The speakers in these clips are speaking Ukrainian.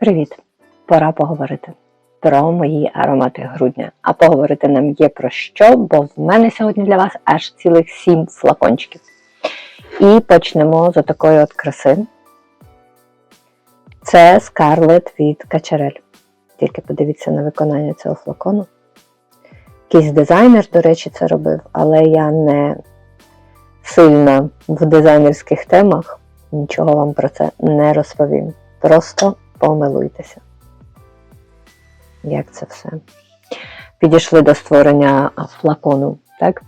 Привіт! Пора поговорити про мої аромати грудня. А поговорити нам є про що, бо в мене сьогодні для вас аж цілих сім флакончиків. І почнемо з такої от краси. Це Scarlett від Качарель. Тільки подивіться на виконання цього флакону. Якийсь дизайнер, до речі, це робив, але я не сильна в дизайнерських темах, нічого вам про це не розповім. Просто помилуйтеся. Як це все? Підійшли до створення флакону, так?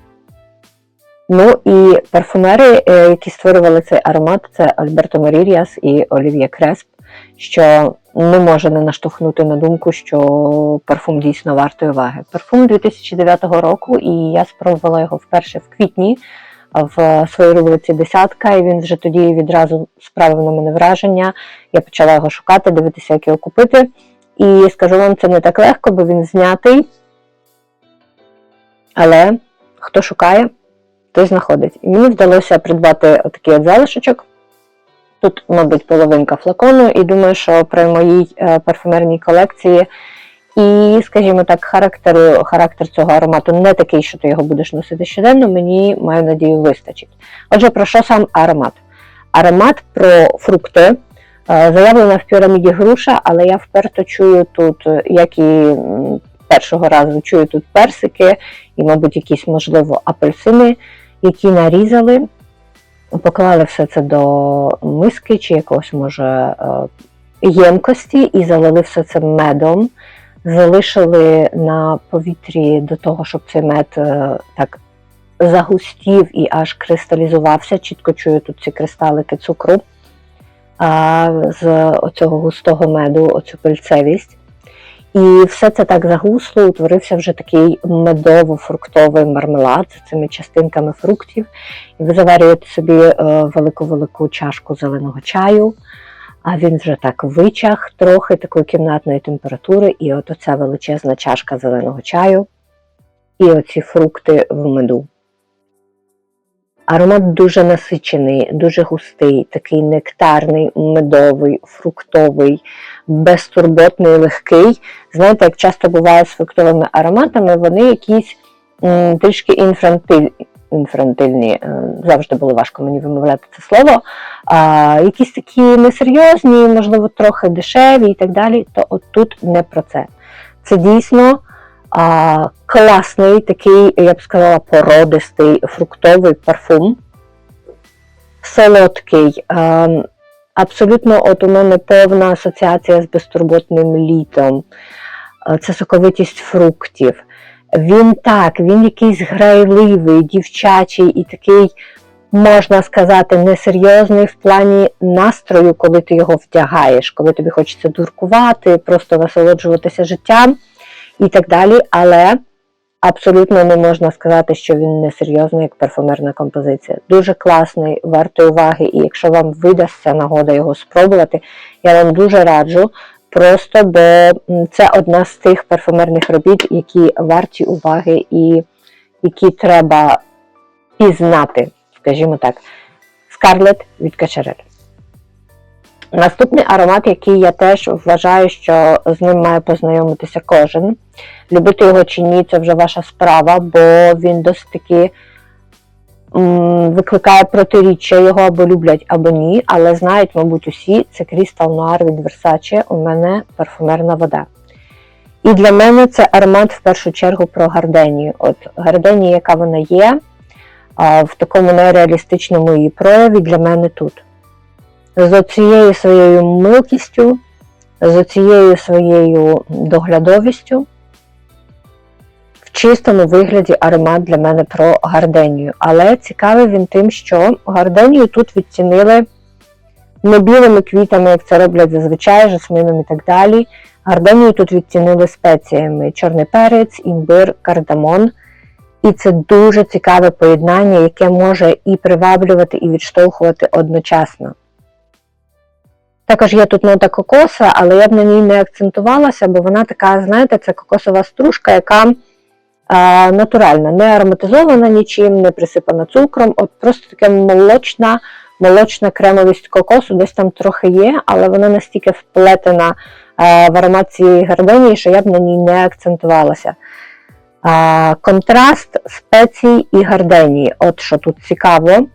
Ну і парфумери, е, які створювали цей аромат, це Альберто Маріріас і Олів'є Кресп, що не може не наштовхнути на думку, що парфум дійсно вартий уваги. Парфум 2009 року, і я спробувала його вперше в квітні в своїй рулиці десятка, і він вже тоді відразу справив на мене враження. Я почала його шукати, дивитися, як його купити. І скажу вам, це не так легко, бо він знятий. Але хто шукає, той знаходить. І мені вдалося придбати отакий от залишочок. Тут, мабуть, половинка флакону, і думаю, що при моїй е, парфумерній колекції і, скажімо так, характер, характер цього аромату не такий, що ти його будеш носити щоденно, мені маю надію вистачить. Отже, про що сам аромат? Аромат про фрукти. Е, Заявлена в піраміді груша, але я вперто чую тут, як і першого разу чую тут персики і, мабуть, якісь, можливо, апельсини, які нарізали, поклали все це до миски чи якогось, може, е, ємкості і залили все це медом залишили на повітрі до того, щоб цей мед е, так загустів і аж кристалізувався. Чітко чую тут ці кристалики цукру а, з оцього густого меду, оцю пильцевість. І все це так загусло, утворився вже такий медово-фруктовий мармелад з цими частинками фруктів. І ви заварюєте собі е, велику-велику чашку зеленого чаю, а він вже так вичах трохи такої кімнатної температури, і от оця величезна чашка зеленого чаю, і оці фрукти в меду. Аромат дуже насичений, дуже густий, такий нектарний, медовий, фруктовий, безтурботний, легкий. Знаєте, як часто буває з фруктовими ароматами, вони якісь м, трішки інфантиль, інфантильні, е, завжди було важко мені вимовляти це слово, а, якісь такі несерйозні, можливо, трохи дешеві і так далі, то от тут не про це. Це дійсно а, класний, такий, я б сказала, породистий фруктовий парфум. Солодкий. А, абсолютно, от у мене повна асоціація з безтурботним літом. Це соковитість фруктів. Він так, він якийсь грайливий, дівчачий і такий, можна сказати, несерйозний в плані настрою, коли ти його вдягаєш, коли тобі хочеться дуркувати, просто насолоджуватися життям і так далі. Але абсолютно не можна сказати, що він несерйозний як парфумерна композиція. Дуже класний, вартий уваги, і якщо вам видасться нагода його спробувати, я вам дуже раджу. Просто бо це одна з тих парфумерних робіт, які варті уваги і які треба пізнати, скажімо так. Скарлет від Качарель. Наступний аромат, який я теж вважаю, що з ним має познайомитися кожен. Любити його чи ні, це вже ваша справа, бо він досить таки викликає протиріччя його або люблять, або ні, але знають, мабуть, усі, це Crystal Noir від Versace, у мене парфумерна вода. І для мене це аромат в першу чергу про гарденію. От гарденія, яка вона є, в такому нереалістичному її прояві для мене тут. З цією своєю милкістю, з цією своєю доглядовістю, в чистому вигляді аромат для мене про гарденію. Але цікавий він тим, що гарденію тут відцінили не білими квітами, як це роблять зазвичай, жасмином і так далі. Гарденію тут відцінили спеціями: чорний перець, імбир, кардамон. І це дуже цікаве поєднання, яке може і приваблювати, і відштовхувати одночасно. Також є тут нота кокоса, але я б на ній не акцентувалася, бо вона така, знаєте, це кокосова стружка, яка натуральна, не ароматизована нічим, не присипана цукром. От просто така молочна, молочна кремовість кокосу, десь там трохи є, але вона настільки вплетена в аромат цієї гарденії, що я б на ній не акцентувалася. Контраст спецій і гарденії. От що тут цікаво.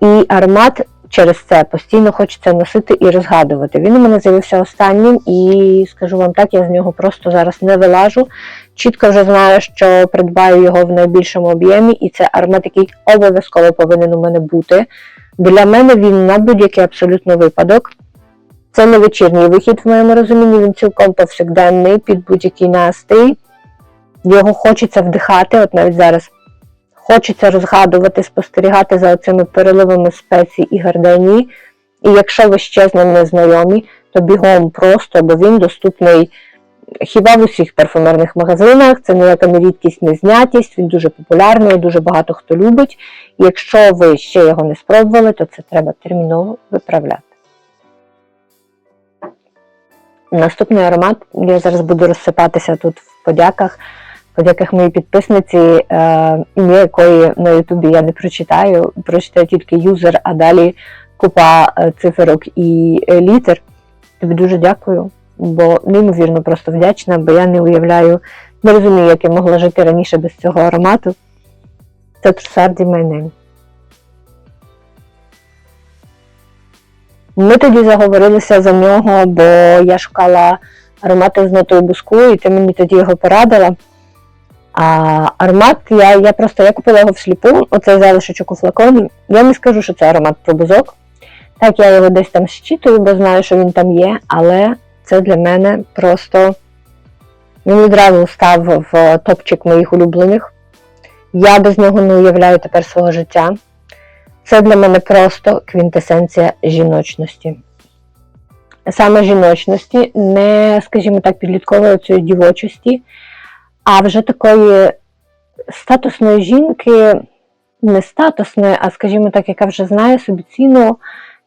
І аромат через це постійно хочеться носити і розгадувати. Він у мене з'явився останнім, і скажу вам так, я з нього просто зараз не вилажу. Чітко вже знаю, що придбаю його в найбільшому об'ємі, і це аромат, який обов'язково повинен у мене бути. Для мене він на будь-який абсолютно випадок. Це не вечірній вихід, в моєму розумінні, він цілком повсякденний, під будь-який настрій. Його хочеться вдихати, от навіть зараз хочеться розгадувати, спостерігати за цими переливами спецій і гарденії. І якщо ви ще з ним не знайомі, то бігом просто, бо він доступний хіба в усіх парфумерних магазинах. Це ніяка не рідкість, не знятість, він дуже популярний, дуже багато хто любить. І якщо ви ще його не спробували, то це треба терміново виправляти. Наступний аромат, я зараз буду розсипатися тут в подяках. Подяках моїй підписниці, е, ім'я якої на Ютубі я не прочитаю, прочитаю тільки юзер, а далі купа е, циферок і е, літер. Тобі дуже дякую, бо неймовірно просто вдячна, бо я не уявляю, не розумію, як я могла жити раніше без цього аромату. Це Трусарді Майнель. Ми тоді заговорилися за нього, бо я шукала аромати з нотою буску, і ти мені тоді його порадила. А аромат, я я просто я купила його всліпу, оцей залишочок у флаконі. Я не скажу, що це аромат про бузок. Так, я його десь там щитую, бо знаю, що він там є, але це для мене просто він відразу став в топчик моїх улюблених. Я без нього не уявляю тепер свого життя. Це для мене просто квінтесенція жіночності. Саме жіночності, не, скажімо так, підліткової цієї дівочості, а вже такої статусної жінки, не статусної, а, скажімо так, яка вже знає собі ціну,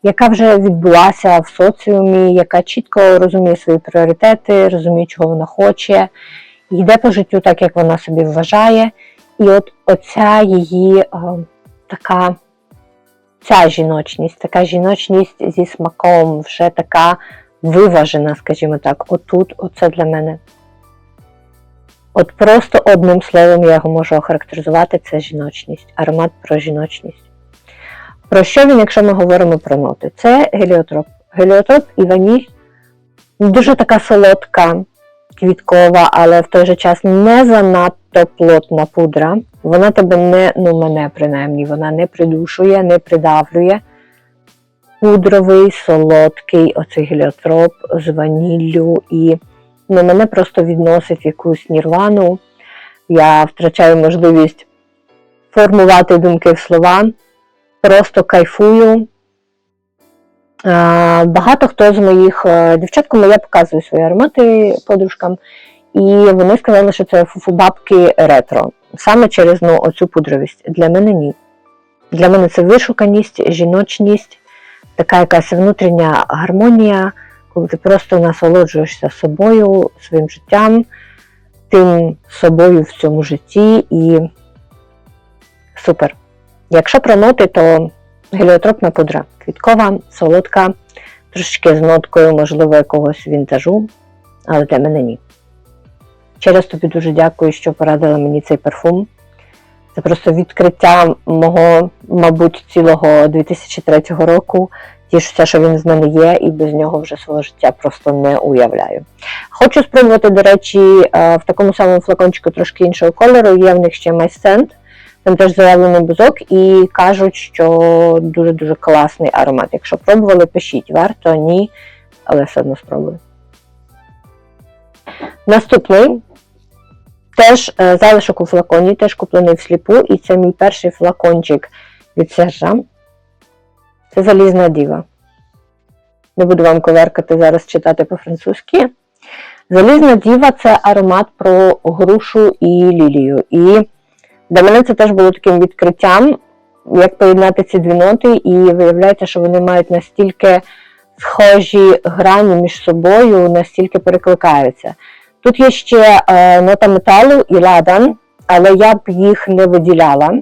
яка вже відбулася в соціумі, яка чітко розуміє свої пріоритети, розуміє, чого вона хоче, йде по життю так, як вона собі вважає. І от оця її о, така ця жіночність, така жіночність зі смаком, вже така виважена, скажімо так, отут, оце для мене. От просто одним словом я його можу охарактеризувати, це жіночність, аромат про жіночність. Про що він, якщо ми говоримо про ноти? Це геліотроп. Геліотроп і ваніль дуже така солодка, квіткова, але в той же час не занадто плотна пудра. Вона тебе не, ну мене принаймні, вона не придушує, не придавлює. Пудровий, солодкий оцей геліотроп з ваніллю і ну, мене просто відносить в якусь нірвану. Я втрачаю можливість формувати думки в слова, просто кайфую. Багато хто з моїх е, дівчат, коли я показую свої аромати подружкам, і вони сказали, що це фуфу-бабки ретро. Саме через ну, оцю пудровість. Для мене ні. Для мене це вишуканість, жіночність, така якась внутрішня гармонія, коли ти просто насолоджуєшся собою, своїм життям, тим собою в цьому житті і супер. Якщо про ноти, то геліотропна пудра. Квіткова, солодка, трошечки з ноткою, можливо, якогось вінтажу, але для мене ні. Ще раз тобі дуже дякую, що порадила мені цей парфум. Це просто відкриття мого, мабуть, цілого 2003 року. Тішуся, що він з мене є, і без нього вже свого життя просто не уявляю. Хочу спробувати, до речі, е, в такому самому флакончику трошки іншого кольору. Є в них ще майсцент. Там теж заявлений бузок, і кажуть, що дуже-дуже класний аромат. Якщо пробували, пишіть, варто, ні, але все одно спробую. Наступний теж е, залишок у флаконі, теж куплений всліпу, і це мій перший флакончик від Сержа. Це залізна діва. Не буду вам коверкати зараз читати по-французьки. Залізна діва це аромат про грушу і лілію. І для мене це теж було таким відкриттям, як поєднати ці дві ноти, і виявляється, що вони мають настільки схожі грані між собою, настільки перекликаються. Тут є ще е, нота металу і ладан, але я б їх не виділяла,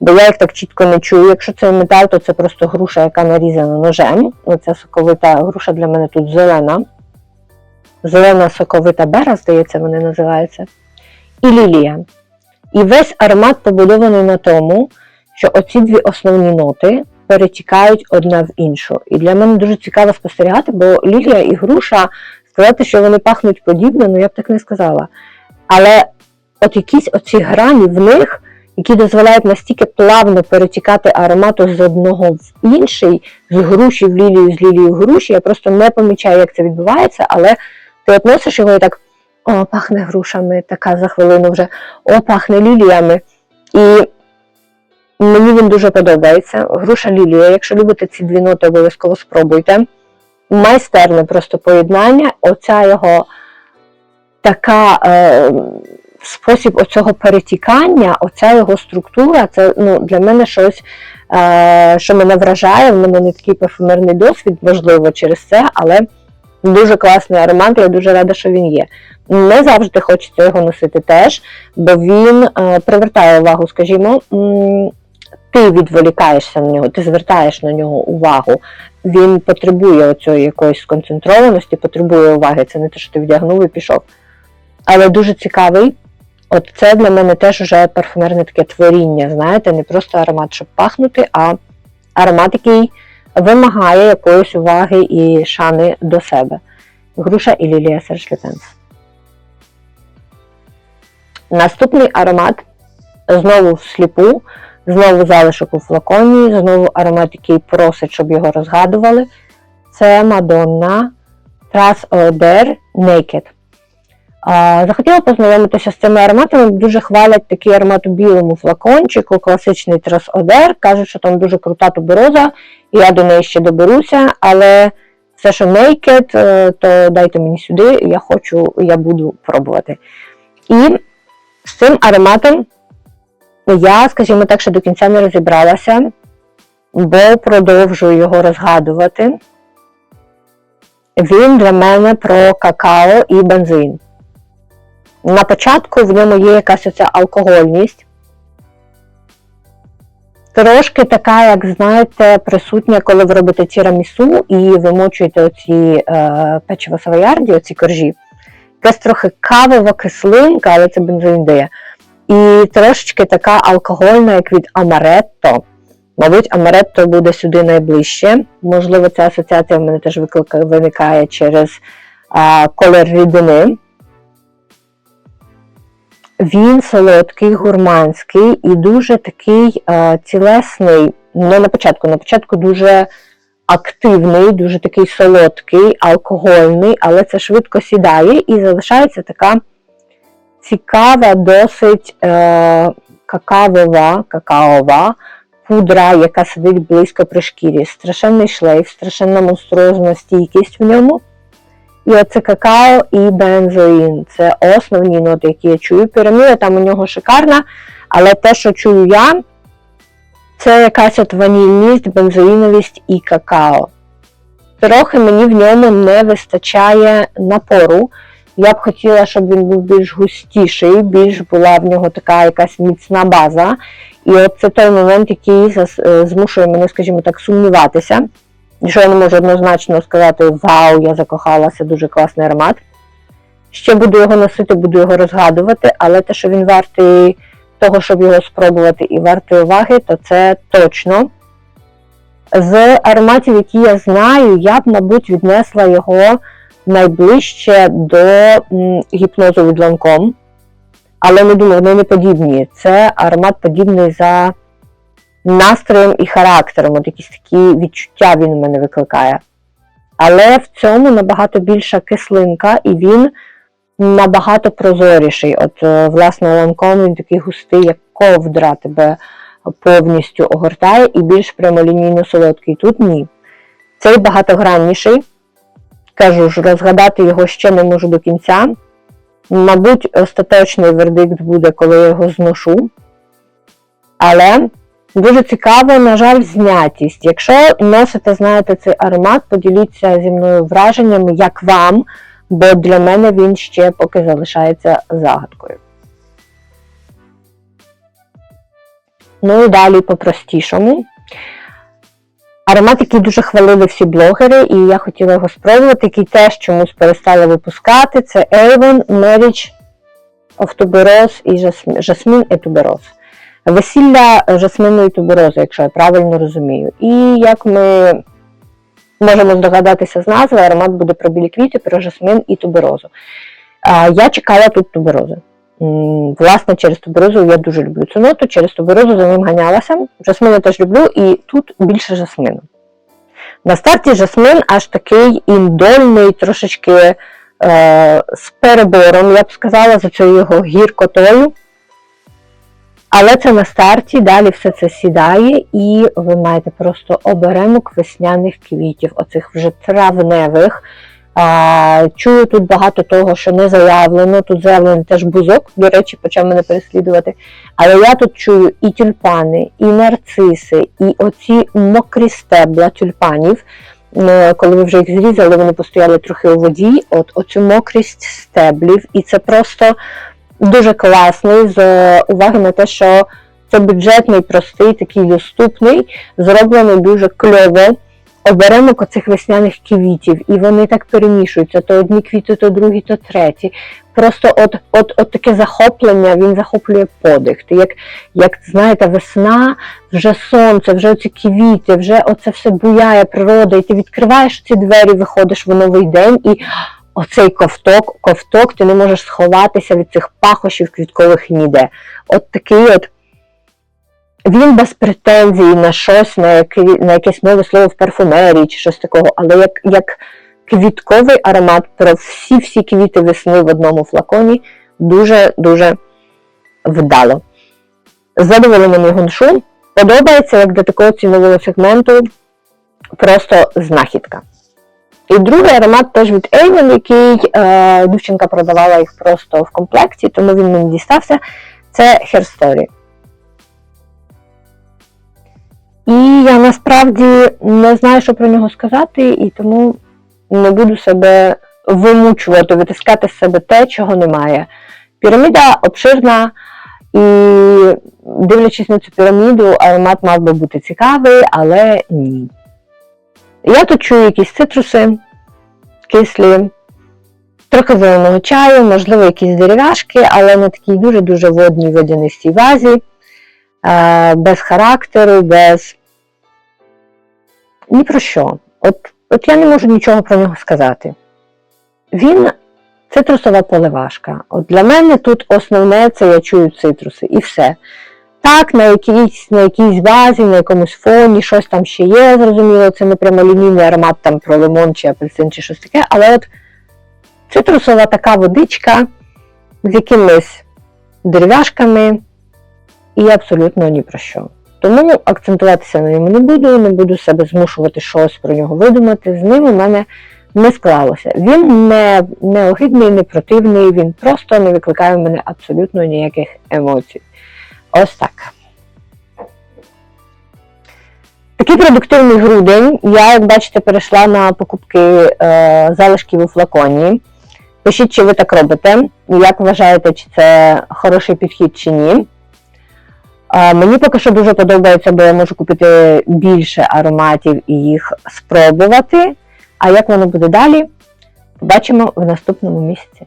бо я їх так чітко не чую. Якщо це метал, то це просто груша, яка нарізана ножем. Оця соковита груша для мене тут зелена. зелена соковита бера, здається, вони називаються, і лілія. І весь аромат побудований на тому, що оці дві основні ноти перетікають одна в іншу. І для мене дуже цікаво спостерігати, бо лілія і груша, сказати, що вони пахнуть подібно, ну я б так не сказала. Але от якісь оці грані в них, які дозволяють настільки плавно перетікати аромату з одного в інший, з груші в лілію, з лілії в груші, я просто не помічаю, як це відбувається, але ти от його і так. О, пахне грушами, така за хвилину вже, о, пахне ліліями. І мені він дуже подобається. Груша лілія. Якщо любите ці дві ноти, обов'язково спробуйте. Майстерне просто поєднання. Оця його така е, спосіб оцього перетікання, оця його структура, це ну, для мене щось, е, що мене вражає. В мене не такий парфумерний досвід, можливо, через це, але дуже класний аромат, я дуже рада, що він є. Не завжди хочеться його носити теж, бо він е, привертає увагу, скажімо, ти відволікаєшся на нього, ти звертаєш на нього увагу. Він потребує оцієї якоїсь сконцентрованості, потребує уваги. Це не те, що ти вдягнув і пішов. Але дуже цікавий. От це для мене теж вже парфумерне таке творіння, знаєте, не просто аромат, щоб пахнути, а аромат, який вимагає якоїсь уваги і шани до себе. Груша і лілія сержлітенс. Наступний аромат знову всліпу, знову залишок у флаконі, знову аромат, який просить, щоб його розгадували. Це Madonna Tras Oder Naked. Захотіла познайомитися з цими ароматами. Дуже хвалять такий аромат у білому флакончику, класичний Oder. Кажуть, що там дуже крута тубероза, і я до неї ще доберуся, але все, що Naked, е, то дайте мені сюди, я хочу, я буду пробувати. І з цим ароматом я, скажімо так, ще до кінця не розібралася, бо продовжую його розгадувати. Він для мене про какао і бензин. На початку в ньому є якась оця алкогольність. Трошки така, як знаєте, присутня, коли ви робите тірамісу і вимочуєте оці е, печиво савоярді, оці коржі. Якась трохи кавова кислинка, але це бензин. І трошечки така алкогольна, як від Амаретто. Мабуть, Амаретто буде сюди найближче. Можливо, ця асоціація в мене теж виникає через а, колір рідини. Він солодкий, гурманський і дуже такий а, цілесний. Не на початку, на початку дуже активний, дуже такий солодкий, алкогольний, але це швидко сідає і залишається така цікава, досить е, какавова, какаова пудра, яка сидить близько при шкірі. Страшенний шлейф, страшенна монструозна стійкість в ньому. І оце какао і бензоїн. Це основні ноти, які я чую. Піраміда там у нього шикарна, але те, що чую я, це якась от ванільність, бензоїновість і какао. Трохи мені в ньому не вистачає напору. Я б хотіла, щоб він був більш густіший, більш була в нього така якась міцна база. І от це той момент, який змушує мене, скажімо так, сумніватися. Що я не можу однозначно сказати, вау, я закохалася, дуже класний аромат. Ще буду його носити, буду його розгадувати, але те, що він вартий того, щоб його спробувати і вартий уваги, то це точно. З ароматів, які я знаю, я б, мабуть, віднесла його найближче до гіпнозу від ланком. Але не думаю, вони не подібні. Це аромат подібний за настроєм і характером. От якісь такі відчуття він у мене викликає. Але в цьому набагато більша кислинка, і він набагато прозоріший. От, е, власне, ланком він такий густий, як ковдра, тебе повністю огортає і більш прямолінійно солодкий. Тут ні. Цей багатогранніший. Кажу ж, розгадати його ще не можу до кінця. Мабуть, остаточний вердикт буде, коли я його зношу. Але дуже цікаво, на жаль, знятість. Якщо носите, знаєте, цей аромат, поділіться зі мною враженнями, як вам, бо для мене він ще поки залишається загадкою. Ну і далі по-простішому. Аромат, який дуже хвалили всі блогери, і я хотіла його спробувати, який теж чомусь перестали випускати. Це Avon Marriage of Tuberose і Жасмін і Тубероз. Весілля жасмину і туберозу, якщо я правильно розумію. І як ми можемо здогадатися з назви, аромат буде про білі квіти, про жасмин і туберозу. Я чекала тут туберозу. Власне, через туберозу я дуже люблю цю ноту, через туберозу за ним ганялася. Жасмин я теж люблю, і тут більше жасмину. На старті жасмин аж такий індольний, трошечки е, з перебором, я б сказала, за цією його гіркотою. Але це на старті, далі все це сідає, і ви маєте просто оберемок весняних квітів, оцих вже травневих. Чую тут багато того, що не заявлено. Тут заявлений теж бузок, до речі, почав мене переслідувати. Але я тут чую і тюльпани, і нарциси, і оці мокрі стебла тюльпанів. Е, Коли ви вже їх зрізали, вони постояли трохи у воді. От оцю мокрість стеблів, і це просто дуже класний з уваги на те, що це бюджетний, простий, такий доступний, зроблений дуже кльово. Оберемок оцих весняних квітів, і вони так перемішуються: то одні квіти, то другі, то треті. Просто от, от, от таке захоплення, він захоплює подих. Ти як, як знаєте, весна, вже сонце, вже оці квіти, вже оце все буяє природа, і ти відкриваєш ці двері, виходиш в новий день, і оцей ковток, ковток, ти не можеш сховатися від цих пахощів квіткових ніде. От такий от. Він без претензій на щось, на, яке, на якесь нове слово в парфумерії чи щось такого, але як, як квітковий аромат про всі-всі квіти весни в одному флаконі дуже-дуже вдало. З задоволенням його. Подобається, як для такого цінового сегменту просто знахідка. І другий аромат теж від Avon, який е, дівчинка продавала їх просто в комплекті, тому він мені дістався. Це Hair Story. І я насправді не знаю, що про нього сказати, і тому не буду себе вимучувати, витискати з себе те, чого немає. Піраміда обширна, і дивлячись на цю піраміду, аромат мав би бути цікавий, але ні. Я тут чую якісь цитруси, кислі, трохи зеленого чаю, можливо, якісь дерев'яшки, але на такій дуже-дуже водній водянистій вазі, е, без характеру, без ні про що. От, от я не можу нічого про нього сказати. Він цитрусова поливашка. От для мене тут основне це я чую цитруси і все. Так, на якійсь, на якійсь базі, на якомусь фоні, щось там ще є, зрозуміло, це не прямолінійний аромат там про лимон чи апельсин чи щось таке, але от цитрусова така водичка з якимись дерев'яшками і абсолютно ні про що. Тому акцентуватися на ньому не буду, не буду себе змушувати щось про нього видумати. З ним у мене не склалося. Він не, не огидний, не противний, він просто не викликає в мене абсолютно ніяких емоцій. Ось так. Такий продуктивний грудень. Я, як бачите, перейшла на покупки е, залишків у флаконі. Пишіть, чи ви так робите, як вважаєте, чи це хороший підхід чи ні. Е, мені поки що дуже подобається, бо я можу купити більше ароматів і їх спробувати. А як воно буде далі, побачимо в наступному місяці.